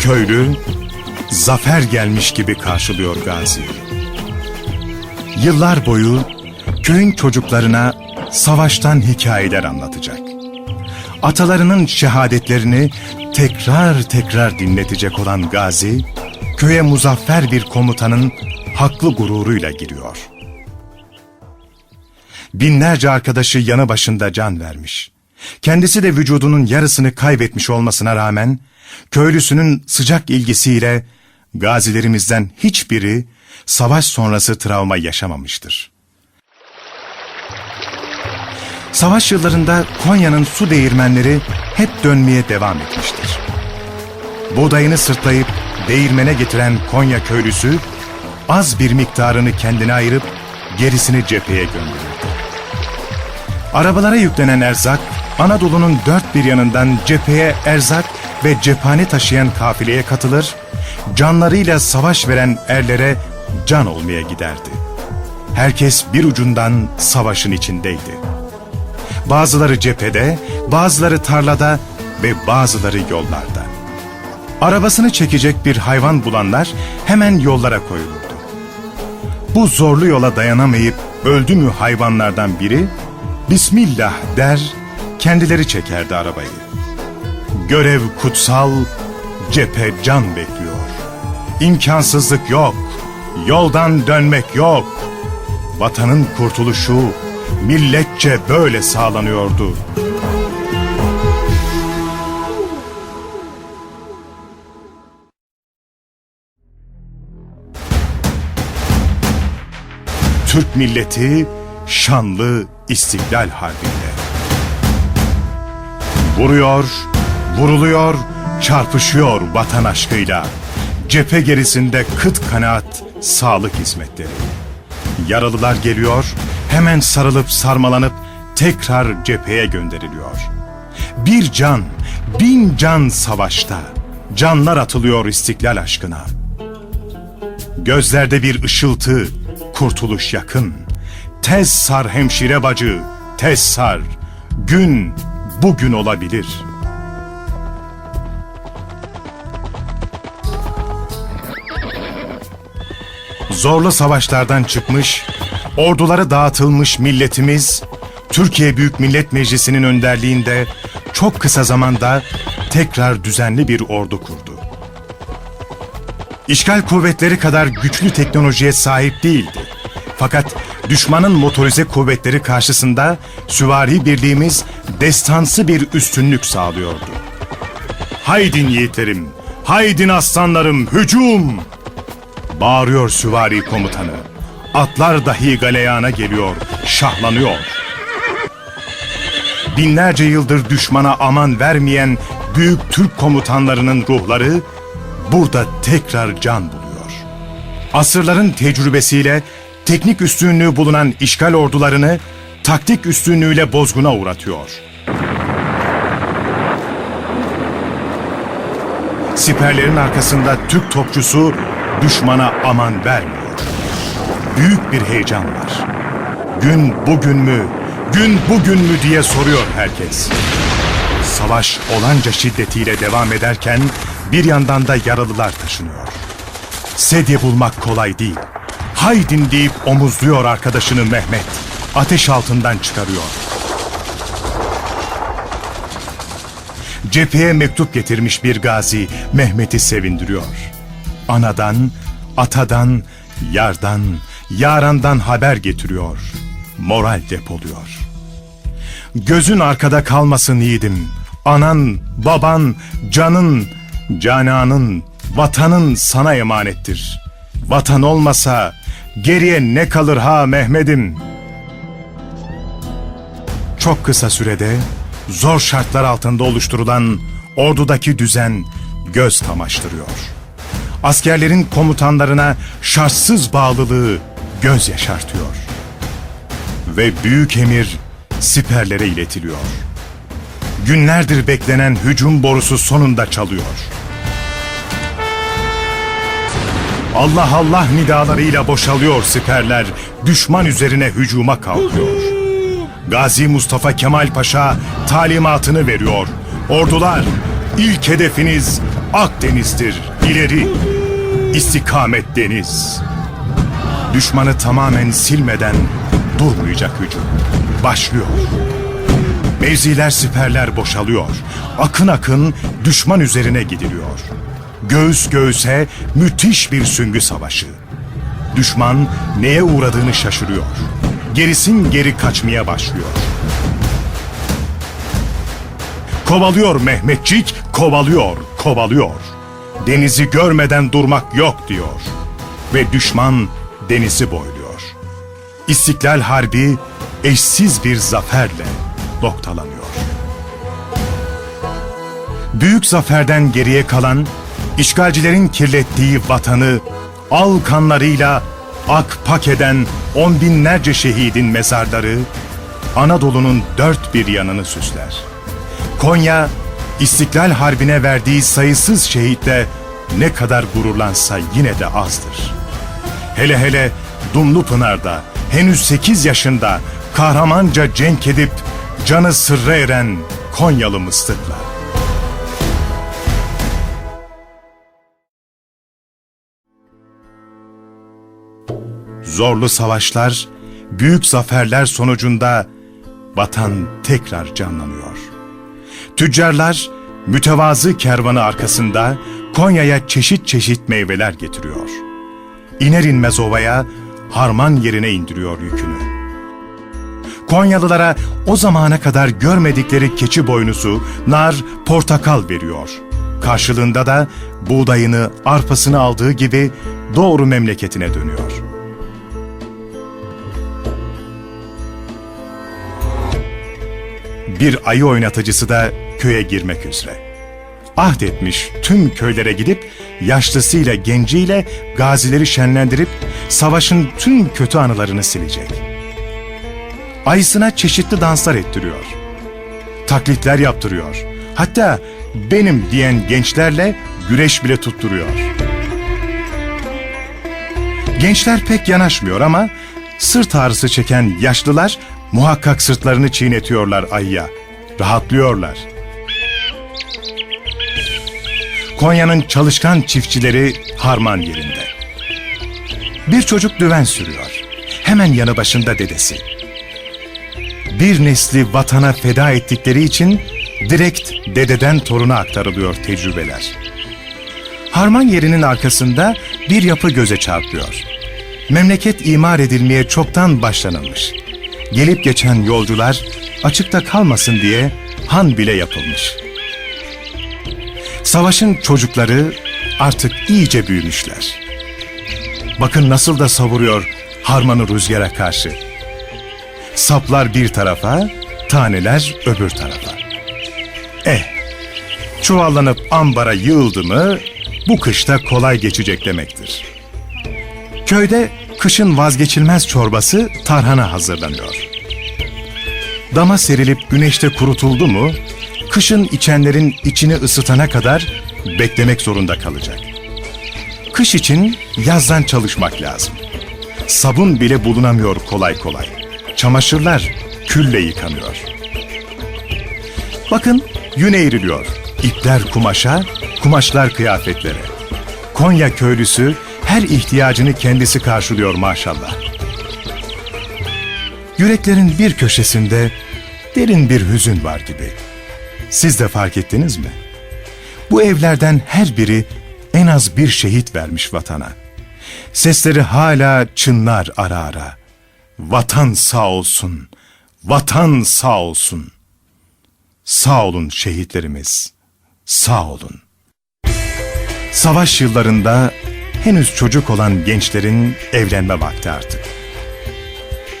Köylü zafer gelmiş gibi karşılıyor Gazi'yi. Yıllar boyu köyün çocuklarına savaştan hikayeler anlatacak. Atalarının şehadetlerini tekrar tekrar dinletecek olan Gazi, köye muzaffer bir komutanın haklı gururuyla giriyor. Binlerce arkadaşı yanı başında can vermiş. Kendisi de vücudunun yarısını kaybetmiş olmasına rağmen, köylüsünün sıcak ilgisiyle gazilerimizden hiçbiri savaş sonrası travma yaşamamıştır. Savaş yıllarında Konya'nın su değirmenleri hep dönmeye devam etmiştir. Buğdayını sırtlayıp değirmene getiren Konya köylüsü az bir miktarını kendine ayırıp gerisini cepheye gönderirdi. Arabalara yüklenen erzak Anadolu'nun dört bir yanından cepheye erzak ve cephane taşıyan kafileye katılır, canlarıyla savaş veren erlere can olmaya giderdi. Herkes bir ucundan savaşın içindeydi. Bazıları cephede, bazıları tarlada ve bazıları yollarda. Arabasını çekecek bir hayvan bulanlar hemen yollara koyulurdu. Bu zorlu yola dayanamayıp öldü mü hayvanlardan biri, Bismillah der, kendileri çekerdi arabayı. Görev kutsal, cephe can bekliyor. İmkansızlık yok, yoldan dönmek yok. Vatanın kurtuluşu milletçe böyle sağlanıyordu. Türk milleti şanlı İstiklal Harbi'nde. Vuruyor, vuruluyor, çarpışıyor vatan aşkıyla. Cephe gerisinde kıt kanaat sağlık hizmetleri. Yaralılar geliyor, hemen sarılıp sarmalanıp tekrar cepheye gönderiliyor. Bir can, bin can savaşta. Canlar atılıyor istiklal aşkına. Gözlerde bir ışıltı, kurtuluş yakın. Tez sar hemşire bacı, tez sar. Gün bugün olabilir. Zorlu savaşlardan çıkmış, orduları dağıtılmış milletimiz, Türkiye Büyük Millet Meclisi'nin önderliğinde çok kısa zamanda tekrar düzenli bir ordu kurdu. İşgal kuvvetleri kadar güçlü teknolojiye sahip değildi. Fakat düşmanın motorize kuvvetleri karşısında süvari birliğimiz destansı bir üstünlük sağlıyordu. Haydin yiğitlerim, haydin aslanlarım, hücum! Bağırıyor süvari komutanı. Atlar dahi galeyana geliyor, şahlanıyor. Binlerce yıldır düşmana aman vermeyen büyük Türk komutanlarının ruhları burada tekrar can buluyor. Asırların tecrübesiyle teknik üstünlüğü bulunan işgal ordularını taktik üstünlüğüyle bozguna uğratıyor. Siperlerin arkasında Türk topçusu düşmana aman vermiyor. Büyük bir heyecan var. Gün bugün mü, gün bugün mü diye soruyor herkes. Savaş olanca şiddetiyle devam ederken bir yandan da yaralılar taşınıyor. Sedye bulmak kolay değil. Haydin deyip omuzluyor arkadaşını Mehmet. Ateş altından çıkarıyor. Cepheye mektup getirmiş bir gazi Mehmet'i sevindiriyor. Anadan, atadan, yardan, yarandan haber getiriyor. Moral depoluyor. Gözün arkada kalmasın yiğidim. Anan, baban, canın, cananın, vatanın sana emanettir. Vatan olmasa geriye ne kalır ha Mehmet'im? Çok kısa sürede zor şartlar altında oluşturulan ordudaki düzen göz kamaştırıyor. Askerlerin komutanlarına şartsız bağlılığı göz yaşartıyor. Ve büyük emir siperlere iletiliyor. Günlerdir beklenen hücum borusu sonunda çalıyor. Allah Allah nidalarıyla boşalıyor siperler, düşman üzerine hücuma kalkıyor. Gazi Mustafa Kemal Paşa talimatını veriyor. Ordular İlk hedefiniz Akdeniz'dir. İleri. İstikamet deniz. Düşmanı tamamen silmeden durmayacak hücum. Başlıyor. Mevziler siperler boşalıyor. Akın akın düşman üzerine gidiliyor. Göğüs göğüse müthiş bir süngü savaşı. Düşman neye uğradığını şaşırıyor. Gerisin geri kaçmaya başlıyor. Kovalıyor Mehmetçik, kovalıyor, kovalıyor. Denizi görmeden durmak yok diyor. Ve düşman denizi boyluyor. İstiklal Harbi eşsiz bir zaferle noktalanıyor. Büyük zaferden geriye kalan, işgalcilerin kirlettiği vatanı al kanlarıyla akpak eden on binlerce şehidin mezarları Anadolu'nun dört bir yanını süsler. Konya, İstiklal Harbi'ne verdiği sayısız şehitle ne kadar gururlansa yine de azdır. Hele hele Dumlupınar'da henüz 8 yaşında kahramanca cenk edip canı sırra eren Konyalı Mıstık'la. Zorlu savaşlar, büyük zaferler sonucunda vatan tekrar canlanıyor. Tüccarlar mütevazı kervanı arkasında Konya'ya çeşit çeşit meyveler getiriyor. İner inmez ovaya harman yerine indiriyor yükünü. Konyalılara o zamana kadar görmedikleri keçi boynuzu, nar, portakal veriyor. Karşılığında da buğdayını, arpasını aldığı gibi doğru memleketine dönüyor. Bir ayı oynatıcısı da köye girmek üzere. Ahdetmiş tüm köylere gidip yaşlısıyla genciyle gazileri şenlendirip savaşın tüm kötü anılarını silecek. Ayısına çeşitli danslar ettiriyor. Taklitler yaptırıyor. Hatta benim diyen gençlerle güreş bile tutturuyor. Gençler pek yanaşmıyor ama sırt ağrısı çeken yaşlılar muhakkak sırtlarını çiğnetiyorlar ayıya. Rahatlıyorlar. Konya'nın çalışkan çiftçileri harman yerinde. Bir çocuk düven sürüyor. Hemen yanı başında dedesi. Bir nesli vatana feda ettikleri için direkt dededen toruna aktarılıyor tecrübeler. Harman yerinin arkasında bir yapı göze çarpıyor. Memleket imar edilmeye çoktan başlanılmış. Gelip geçen yolcular açıkta kalmasın diye han bile yapılmış. Savaşın çocukları artık iyice büyümüşler. Bakın nasıl da savuruyor harmanı rüzgara karşı. Saplar bir tarafa, taneler öbür tarafa. Eh, çuvallanıp ambara yığıldı mı bu kışta kolay geçecek demektir. Köyde kışın vazgeçilmez çorbası tarhana hazırlanıyor. Dama serilip güneşte kurutuldu mu, kışın içenlerin içini ısıtana kadar beklemek zorunda kalacak. Kış için yazdan çalışmak lazım. Sabun bile bulunamıyor kolay kolay. Çamaşırlar külle yıkanıyor. Bakın yün eğriliyor. İpler kumaşa, kumaşlar kıyafetlere. Konya köylüsü her ihtiyacını kendisi karşılıyor maşallah. Yüreklerin bir köşesinde derin bir hüzün var gibi. Siz de fark ettiniz mi? Bu evlerden her biri en az bir şehit vermiş vatana. Sesleri hala çınlar ara ara. Vatan sağ olsun, vatan sağ olsun. Sağ olun şehitlerimiz, sağ olun. Savaş yıllarında henüz çocuk olan gençlerin evlenme vakti artık.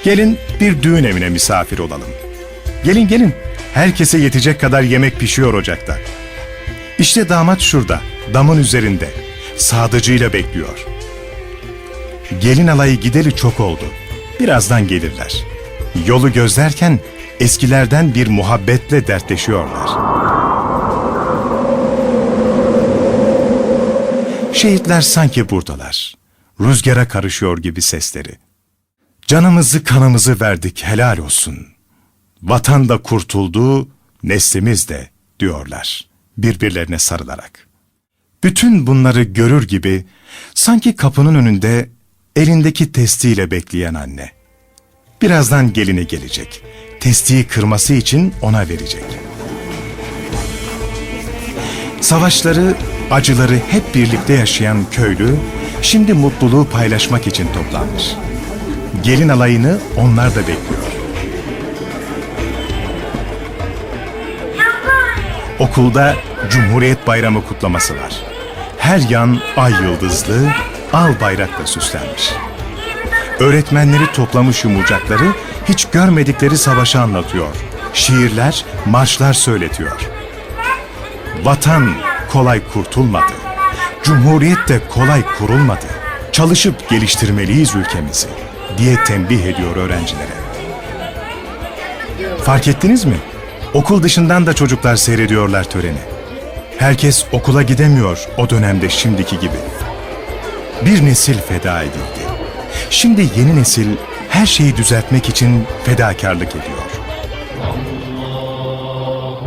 Gelin bir düğün evine misafir olalım. Gelin gelin, herkese yetecek kadar yemek pişiyor ocakta. İşte damat şurada, damın üzerinde, sadıcıyla bekliyor. Gelin alayı gideli çok oldu. Birazdan gelirler. Yolu gözlerken eskilerden bir muhabbetle dertleşiyorlar. Şehitler sanki buradalar. Rüzgara karışıyor gibi sesleri. Canımızı kanımızı verdik helal olsun. Vatan da kurtuldu, neslimiz de diyorlar. birbirlerine sarılarak. Bütün bunları görür gibi sanki kapının önünde elindeki testiyle bekleyen anne. Birazdan gelini gelecek. Testiyi kırması için ona verecek. Savaşları, acıları hep birlikte yaşayan köylü, şimdi mutluluğu paylaşmak için toplanmış. Gelin alayını onlar da bekliyor. Okulda Cumhuriyet Bayramı kutlaması var. Her yan ay yıldızlı, al bayrakla süslenmiş. Öğretmenleri toplamış yumurcakları hiç görmedikleri savaşı anlatıyor. Şiirler, marşlar söyletiyor. Vatan kolay kurtulmadı. Cumhuriyet de kolay kurulmadı. Çalışıp geliştirmeliyiz ülkemizi diye tembih ediyor öğrencilere. Fark ettiniz mi? Okul dışından da çocuklar seyrediyorlar töreni. Herkes okula gidemiyor o dönemde şimdiki gibi. Bir nesil feda edildi. Şimdi yeni nesil her şeyi düzeltmek için fedakarlık ediyor.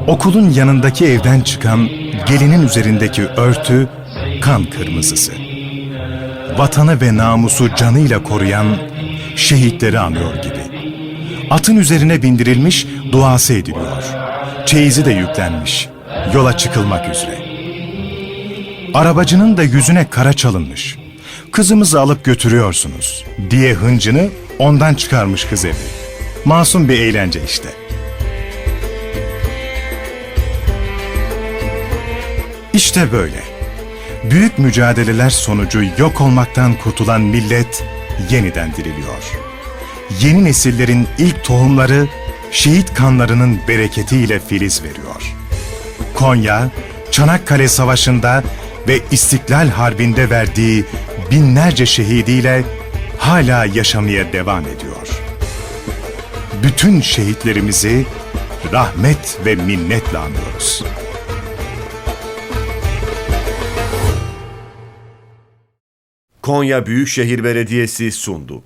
Okulun yanındaki evden çıkan gelinin üzerindeki örtü kan kırmızısı. Vatanı ve namusu canıyla koruyan şehitleri anıyor gibi. Atın üzerine bindirilmiş, duası ediliyor. Çeyizi de yüklenmiş, yola çıkılmak üzere. Arabacının da yüzüne kara çalınmış. Kızımızı alıp götürüyorsunuz diye hıncını ondan çıkarmış kız evi. Masum bir eğlence işte. İşte böyle. Büyük mücadeleler sonucu yok olmaktan kurtulan millet yeniden diriliyor. Yeni nesillerin ilk tohumları şehit kanlarının bereketiyle filiz veriyor. Konya, Çanakkale Savaşı'nda ve İstiklal Harbi'nde verdiği binlerce şehidiyle hala yaşamaya devam ediyor. Bütün şehitlerimizi rahmet ve minnetle anıyoruz. Konya Büyükşehir Belediyesi sundu.